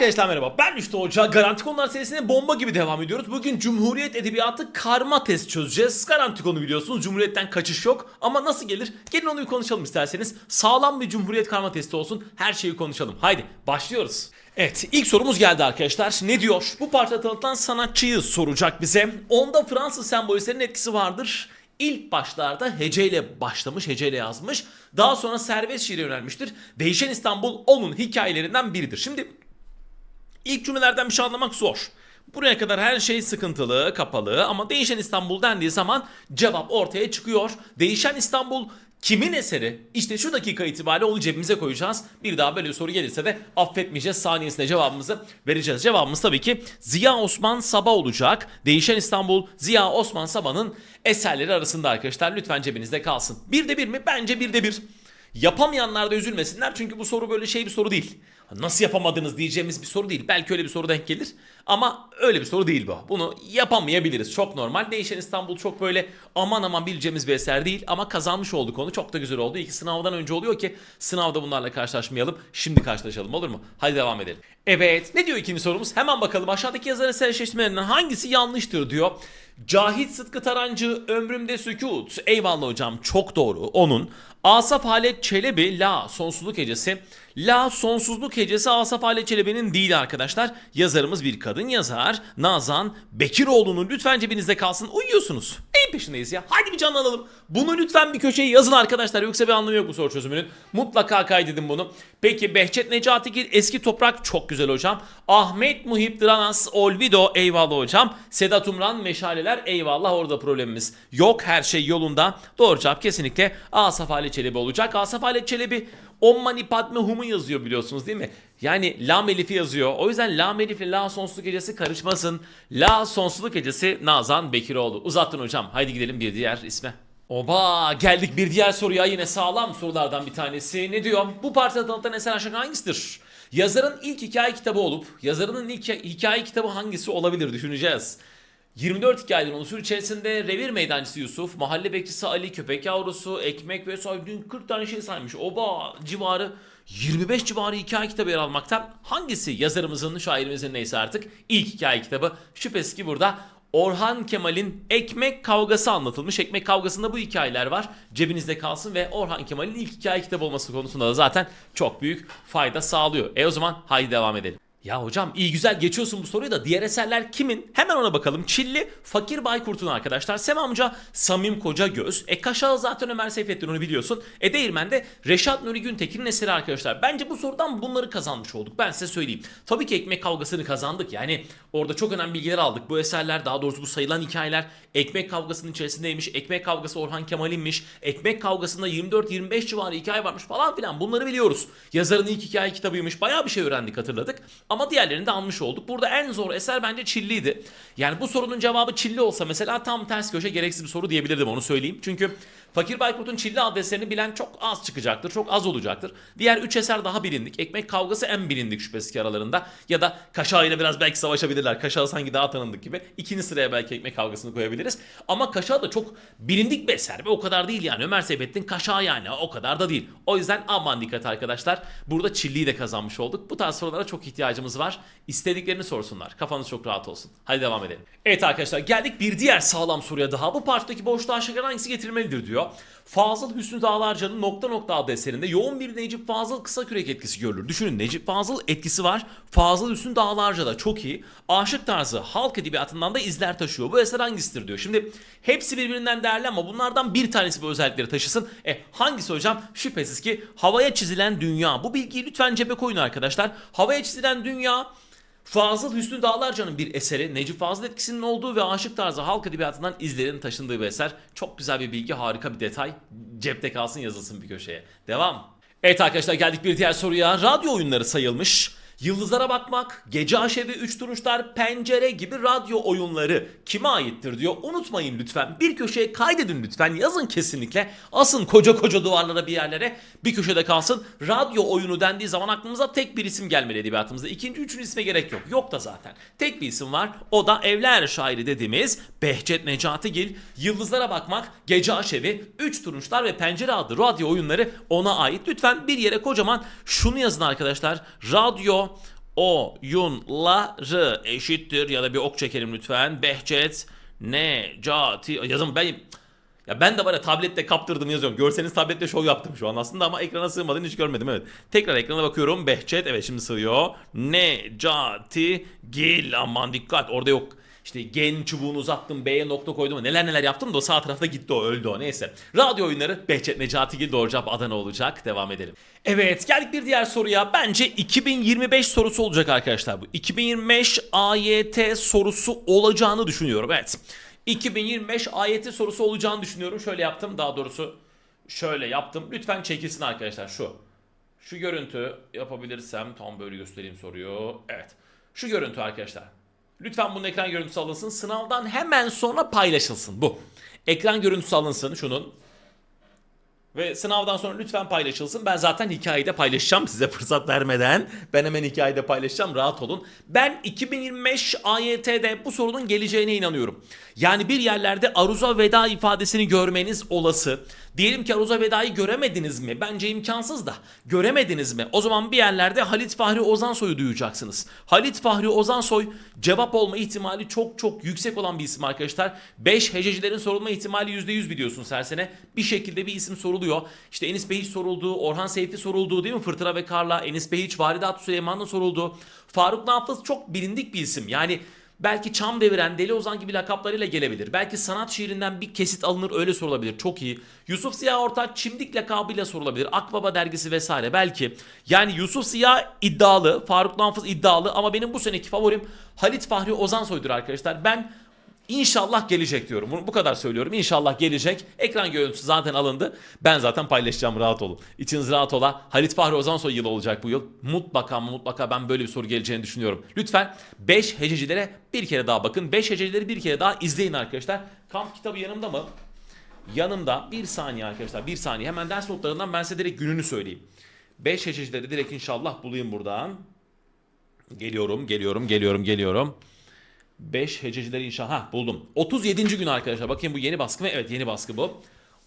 Arkadaşlar merhaba ben Rüştü Hoca. Garanti konular serisine bomba gibi devam ediyoruz. Bugün Cumhuriyet Edebiyatı karma test çözeceğiz. Garanti konu biliyorsunuz. Cumhuriyet'ten kaçış yok. Ama nasıl gelir? Gelin onu bir konuşalım isterseniz. Sağlam bir Cumhuriyet karma testi olsun. Her şeyi konuşalım. Haydi başlıyoruz. Evet ilk sorumuz geldi arkadaşlar. Ne diyor? Bu parçada tanıtılan sanatçıyı soracak bize. Onda Fransız sembolistlerin etkisi vardır. İlk başlarda heceyle başlamış, heceyle yazmış. Daha sonra serbest şiire yönelmiştir. Değişen İstanbul onun hikayelerinden biridir. Şimdi İlk cümlelerden bir şey anlamak zor. Buraya kadar her şey sıkıntılı, kapalı ama değişen İstanbul dendiği zaman cevap ortaya çıkıyor. Değişen İstanbul kimin eseri? İşte şu dakika itibariyle onu cebimize koyacağız. Bir daha böyle soru gelirse de affetmeyeceğiz. Saniyesinde cevabımızı vereceğiz. Cevabımız tabii ki Ziya Osman Sabah olacak. Değişen İstanbul Ziya Osman Sabah'ın eserleri arasında arkadaşlar. Lütfen cebinizde kalsın. Bir de bir mi? Bence bir de bir. Yapamayanlar da üzülmesinler çünkü bu soru böyle şey bir soru değil. Nasıl yapamadınız diyeceğimiz bir soru değil. Belki öyle bir soru denk gelir ama öyle bir soru değil bu. Bunu yapamayabiliriz. Çok normal. Değişen İstanbul çok böyle aman aman bileceğimiz bir eser değil ama kazanmış olduk onu. Çok da güzel oldu. İki sınavdan önce oluyor ki sınavda bunlarla karşılaşmayalım. Şimdi karşılaşalım olur mu? Hadi devam edelim. Evet ne diyor ikinci sorumuz? Hemen bakalım aşağıdaki yazar eser eşleşmelerinden hangisi yanlıştır diyor. Cahit Sıtkı Tarancı ömrümde sükut. Eyvallah hocam çok doğru onun. Asaf Halet Çelebi La Sonsuzluk Hecesi. La Sonsuzluk Hecesi Asaf Halet Çelebi'nin değil arkadaşlar. Yazarımız bir kadın yazar. Nazan Bekiroğlu'nun lütfen cebinizde kalsın. Uyuyorsunuz. Neyin peşindeyiz ya? Hadi bir canlanalım. Bunu lütfen bir köşeye yazın arkadaşlar. Yoksa bir anlamı yok bu soru çözümünün. Mutlaka kaydedin bunu. Peki Behçet Necatigil Eski Toprak çok güzel hocam. Ahmet Muhip Dranas Olvido eyvallah hocam. Sedat Umran Meşaleler eyvallah orada problemimiz yok. Her şey yolunda. Doğru cevap kesinlikle Asaf Halet Çelebi olacak. Asaf Halet Çelebi Om Mani Padme Hum'u yazıyor biliyorsunuz değil mi? Yani Lam Elif'i yazıyor. O yüzden Lam Elif ile La Sonsuzluk Gecesi karışmasın. La Sonsuzluk Gecesi Nazan Bekiroğlu. Uzattın hocam. Haydi gidelim bir diğer isme. Oba geldik bir diğer soruya yine sağlam sorulardan bir tanesi. Ne diyor? Bu parçada tanıtılan eser aşağı hangisidir? Yazarın ilk hikaye kitabı olup yazarının ilk hikaye kitabı hangisi olabilir düşüneceğiz. 24 hikayeden oluşur içerisinde revir meydancısı Yusuf, mahalle bekçisi Ali, köpek yavrusu, ekmek ve dün 40 tane şey saymış. Oba civarı 25 civarı hikaye kitabı yer almaktan hangisi yazarımızın, şairimizin neyse artık ilk hikaye kitabı? Şüphesiz ki burada Orhan Kemal'in Ekmek Kavgası anlatılmış. Ekmek Kavgası'nda bu hikayeler var. Cebinizde kalsın ve Orhan Kemal'in ilk hikaye kitabı olması konusunda da zaten çok büyük fayda sağlıyor. E o zaman haydi devam edelim. Ya hocam iyi güzel geçiyorsun bu soruyu da diğer eserler kimin? Hemen ona bakalım. Çilli Fakir Baykurt'un arkadaşlar. Sem amca Samim Koca Göz. E Kaşağı zaten Ömer Seyfettin onu biliyorsun. E Değirmen'de Reşat Nuri Güntekin'in eseri arkadaşlar. Bence bu sorudan bunları kazanmış olduk. Ben size söyleyeyim. Tabii ki ekmek kavgasını kazandık. Yani orada çok önemli bilgiler aldık. Bu eserler daha doğrusu bu sayılan hikayeler ekmek kavgasının içerisindeymiş. Ekmek kavgası Orhan Kemal'inmiş. Ekmek kavgasında 24-25 civarı hikaye varmış falan filan. Bunları biliyoruz. Yazarın ilk hikaye kitabıymış. Bayağı bir şey öğrendik hatırladık. Ama diğerlerini de almış olduk. Burada en zor eser bence Çilli'ydi. Yani bu sorunun cevabı Çilli olsa mesela tam ters köşe gereksiz bir soru diyebilirdim onu söyleyeyim. Çünkü Fakir Baykurt'un Çilli adreslerini bilen çok az çıkacaktır. Çok az olacaktır. Diğer 3 eser daha bilindik. Ekmek kavgası en bilindik şüphesiz ki aralarında. Ya da Kaşağı ile biraz belki savaşabilirler. Kaşağı sanki daha tanındık gibi. İkinci sıraya belki ekmek kavgasını koyabiliriz. Ama Kaşağı da çok bilindik bir eser ve o kadar değil yani. Ömer Seyfettin Kaşağı yani o kadar da değil. O yüzden aman dikkat arkadaşlar. Burada Çilli'yi de kazanmış olduk. Bu tarz sorulara çok ihtiyacımız var. İstediklerini sorsunlar. Kafanız çok rahat olsun. Hadi devam edelim. Evet arkadaşlar geldik bir diğer sağlam soruya daha. Bu parçadaki boşluğa aşağı hangisi getirilmelidir diyor. Fazıl Hüsnü Dağlarca'nın Nokta Nokta adlı eserinde yoğun bir Necip Fazıl kısa kürek etkisi görülür. Düşünün Necip Fazıl etkisi var. Fazıl Hüsnü Dağlarca'da çok iyi. Aşık tarzı halk edebiyatından da izler taşıyor. Bu eser hangisidir diyor. Şimdi hepsi birbirinden değerli ama bunlardan bir tanesi bu özellikleri taşısın. E hangisi hocam? Şüphesiz ki havaya çizilen dünya. Bu bilgiyi lütfen cebe koyun arkadaşlar. Havaya çizilen dünya Fazıl Hüsnü Dağlarca'nın bir eseri Necip Fazıl etkisinin olduğu ve aşık tarzı halk edebiyatından izlerin taşındığı bir eser. Çok güzel bir bilgi, harika bir detay. Cepte kalsın yazılsın bir köşeye. Devam. Evet arkadaşlar geldik bir diğer soruya. Radyo oyunları sayılmış. Yıldızlara bakmak, gece aşevi, üç turuşlar, pencere gibi radyo oyunları kime aittir diyor. Unutmayın lütfen. Bir köşeye kaydedin lütfen. Yazın kesinlikle. Asın koca koca duvarlara bir yerlere. Bir köşede kalsın. Radyo oyunu dendiği zaman aklımıza tek bir isim gelmeli edebiyatımızda. İkinci, üçüncü isme gerek yok. Yok da zaten. Tek bir isim var. O da Evler şairi dediğimiz Behçet Necatigil. Yıldızlara bakmak, gece aşevi, üç turunçlar ve pencere adlı radyo oyunları ona ait. Lütfen bir yere kocaman şunu yazın arkadaşlar. Radyo oyunları eşittir ya da bir ok çekelim lütfen. Behçet Necati yazım ben ya ben de ya tablette kaptırdım yazıyorum. Görseniz tablette şov yaptım şu an aslında ama ekrana sığmadığını hiç görmedim evet. Tekrar ekrana bakıyorum. Behçet evet şimdi sığıyor. Necati Gil aman dikkat orada yok. İşte G'nin çubuğunu uzattım, B'ye nokta koydum. Neler neler yaptım da o sağ tarafta gitti o öldü o neyse. Radyo oyunları Behçet Necati Gil doğru cevap Adana olacak. Devam edelim. Evet geldik bir diğer soruya. Bence 2025 sorusu olacak arkadaşlar bu. 2025 AYT sorusu olacağını düşünüyorum. Evet. 2025 AYT sorusu olacağını düşünüyorum. Şöyle yaptım daha doğrusu şöyle yaptım. Lütfen çekilsin arkadaşlar şu. Şu görüntü yapabilirsem tam böyle göstereyim soruyu. Evet. Şu görüntü arkadaşlar. Lütfen bunun ekran görüntüsü alınsın. Sınavdan hemen sonra paylaşılsın bu. Ekran görüntüsü alınsın şunun. Ve sınavdan sonra lütfen paylaşılsın. Ben zaten hikayede paylaşacağım size fırsat vermeden. Ben hemen hikayede paylaşacağım rahat olun. Ben 2025 AYT'de bu sorunun geleceğine inanıyorum. Yani bir yerlerde aruza veda ifadesini görmeniz olası. Diyelim ki aruza vedayı göremediniz mi? Bence imkansız da. Göremediniz mi? O zaman bir yerlerde Halit Fahri Ozansoy'u duyacaksınız. Halit Fahri Ozansoy cevap olma ihtimali çok çok yüksek olan bir isim arkadaşlar. 5 hececilerin sorulma ihtimali %100 biliyorsunuz her sene. Bir şekilde bir isim soruluyor. İşte Enis Behiç soruldu, Orhan Seyfi soruldu değil mi? Fırtına ve Karla, Enis Behiç, Varidat Süleyman'ın soruldu. Faruk Nafız çok bilindik bir isim. Yani Belki Çam Deviren, Deli Ozan gibi lakaplarıyla gelebilir. Belki sanat şiirinden bir kesit alınır öyle sorulabilir. Çok iyi. Yusuf Ziya Ortaç Çimdik lakabıyla sorulabilir. Akbaba dergisi vesaire belki. Yani Yusuf Ziya iddialı, Faruk Nafız iddialı ama benim bu seneki favorim Halit Fahri Ozansoy'dur arkadaşlar. Ben İnşallah gelecek diyorum. Bunu bu kadar söylüyorum. İnşallah gelecek. Ekran görüntüsü zaten alındı. Ben zaten paylaşacağım rahat olun. İçiniz rahat ola. Halit Fahri Ozansoy yılı olacak bu yıl. Mutlaka mutlaka ben böyle bir soru geleceğini düşünüyorum. Lütfen 5 hececilere bir kere daha bakın. 5 hececileri bir kere daha izleyin arkadaşlar. Kamp kitabı yanımda mı? Yanımda. Bir saniye arkadaşlar. Bir saniye. Hemen ders notlarından ben size direkt gününü söyleyeyim. 5 hececileri direkt inşallah bulayım buradan. Geliyorum, geliyorum, geliyorum, geliyorum. 5 hececileri inşallah. Ha buldum. 37. gün arkadaşlar. Bakayım bu yeni baskı mı? Evet yeni baskı bu.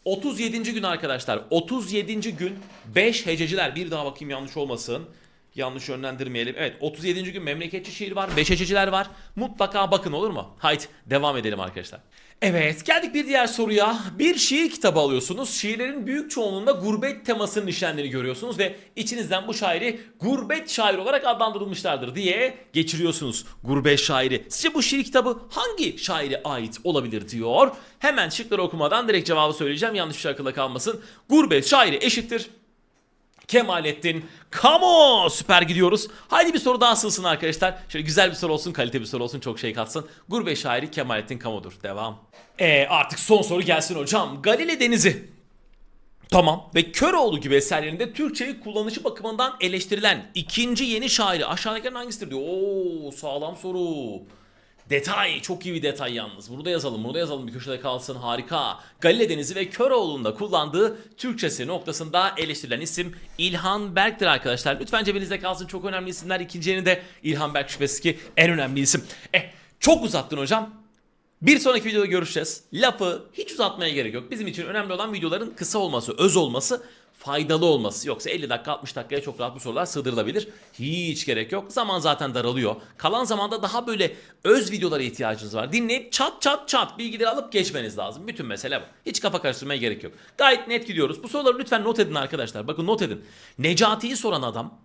37. gün arkadaşlar. 37. gün 5 hececiler. Bir daha bakayım yanlış olmasın. Yanlış yönlendirmeyelim. Evet 37. gün memleketçi şiir var. 5 hececiler var. Mutlaka bakın olur mu? Haydi devam edelim arkadaşlar. Evet geldik bir diğer soruya. Bir şiir kitabı alıyorsunuz. Şiirlerin büyük çoğunluğunda gurbet temasının işlendiğini görüyorsunuz ve içinizden bu şairi gurbet şair olarak adlandırılmışlardır diye geçiriyorsunuz. Gurbet şairi. Sizce bu şiir kitabı hangi şaire ait olabilir diyor. Hemen şıkları okumadan direkt cevabı söyleyeceğim. Yanlış akılda kalmasın. Gurbet şairi eşittir. Kemalettin Kamo süper gidiyoruz. Haydi bir soru daha sığsın arkadaşlar. Şöyle güzel bir soru olsun, kalite bir soru olsun, çok şey katsın. Gurbe şairi Kemalettin Kamo'dur. Devam. E artık son soru gelsin hocam. Galile Denizi. Tamam. Ve Köroğlu gibi eserlerinde Türkçeyi kullanışı bakımından eleştirilen ikinci yeni şairi aşağıdakilerin hangisidir diyor. Oo sağlam soru. Detay çok iyi bir detay yalnız. Burada yazalım, burada yazalım bir köşede kalsın harika. Galile Denizi ve Köroğlu'nda kullandığı Türkçesi noktasında eleştirilen isim İlhan Berk'tir arkadaşlar. Lütfen cebinizde kalsın çok önemli isimler. İkinci yeni de İlhan Berk şüphesiz ki en önemli isim. Eh çok uzattın hocam. Bir sonraki videoda görüşeceğiz. Lafı hiç uzatmaya gerek yok. Bizim için önemli olan videoların kısa olması, öz olması, faydalı olması. Yoksa 50 dakika 60 dakikaya çok rahat bu sorular sığdırılabilir. Hiç gerek yok. Zaman zaten daralıyor. Kalan zamanda daha böyle öz videolara ihtiyacınız var. Dinleyip çat çat çat bilgileri alıp geçmeniz lazım. Bütün mesele bu. Hiç kafa karıştırmaya gerek yok. Gayet net gidiyoruz. Bu soruları lütfen not edin arkadaşlar. Bakın not edin. Necati'yi soran adam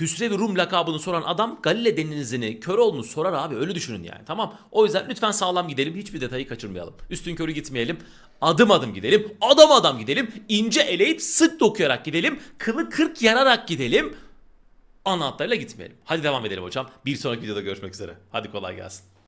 Hüsrev Rum lakabını soran adam Galile denizini Köroğlu'nu sorar abi öyle düşünün yani tamam. O yüzden lütfen sağlam gidelim hiçbir detayı kaçırmayalım. Üstün körü gitmeyelim. Adım adım gidelim. Adam adam gidelim. ince eleyip sık dokuyarak gidelim. Kılı kırk yararak gidelim. Ana gitmeyelim. Hadi devam edelim hocam. Bir sonraki videoda görüşmek üzere. Hadi kolay gelsin.